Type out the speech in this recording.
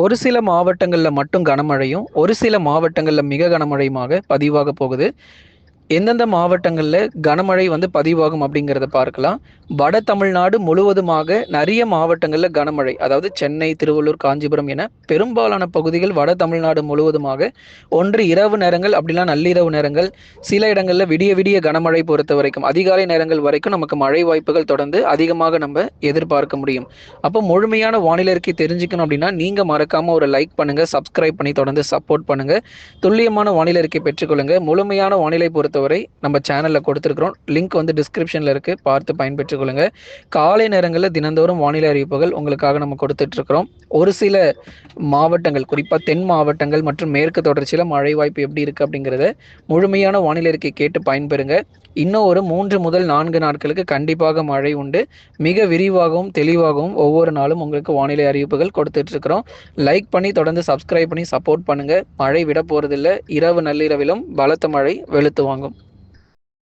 ஒரு சில மாவட்டங்களில் மட்டும் கனமழையும் ஒரு சில மாவட்டங்களில் மிக கனமழையுமாக பதிவாக போகுது. எந்தெந்த மாவட்டங்களில் கனமழை வந்து பதிவாகும் அப்படிங்கிறத பார்க்கலாம். வட தமிழ்நாடு முழுவதுமாக நிறைய மாவட்டங்களில் கனமழை அதாவது சென்னை திருவள்ளூர் காஞ்சிபுரம் என பெரும்பாலான பகுதிகள் வட தமிழ்நாடு முழுவதுமாக ஒன்று இரவு நேரங்கள் அப்படிலாம் நள்ளிரவு நேரங்கள். சில இடங்களில் விடிய விடிய கனமழை பொறுத்த வரைக்கும் அதிகாலை நேரங்கள் வரைக்கும் நமக்கு மழை வாய்ப்புகள் தொடர்ந்து அதிகமாக நம்ம எதிர்பார்க்க முடியும். அப்போ முழுமையான வானிலை தெரிஞ்சுக்கணும் அப்படின்னா நீங்கள் மறக்காமல் ஒரு லைக் பண்ணுங்கள் சப்ஸ்கிரைப் பண்ணி தொடர்ந்து சப்போர்ட் பண்ணுங்கள் துல்லியமான வானிலை அறிக்கை பெற்றுக்கொள்ளுங்கள் முழுமையான வானிலை பொறுத்தவரை நம்ம சேனலில் கொடுத்துருக்குறோம். லிங்க் வந்து டிஸ்கிரிப்ஷனில் இருக்குது பார்த்து பயன்பெற்றுக் கொள்ளுங்க காலை நேரங்களில் தினந்தோறும் வானிலை அறிவிப்புகள் உங்களுக்காக நம்ம கொடுத்துட்ருக்குறோம். ஒரு சில மாவட்டங்கள் குறிப்பாக தென் மாவட்டங்கள் மற்றும் மேற்கு தொடர்ச்சியில் மழை வாய்ப்பு எப்படி இருக்குது அப்படிங்கிறத முழுமையான வானிலை அறிக்கை கேட்டு பயன்பெறுங்க. இன்னும் ஒரு மூன்று முதல் நான்கு நாட்களுக்கு கண்டிப்பாக மழை உண்டு. மிக விரிவாகவும் தெளிவாகவும் ஒவ்வொரு நாளும் உங்களுக்கு வானிலை அறிவிப்புகள் கொடுத்துட்ருக்குறோம். லைக் பண்ணி தொடர்ந்து சப்ஸ்கிரைப் பண்ணி சப்போர்ட் பண்ணுங்கள் மழை விட போகிறதில்ல இரவு நள்ளிரவிலும் பலத்த மழை வெளுத்து வாங்கும்.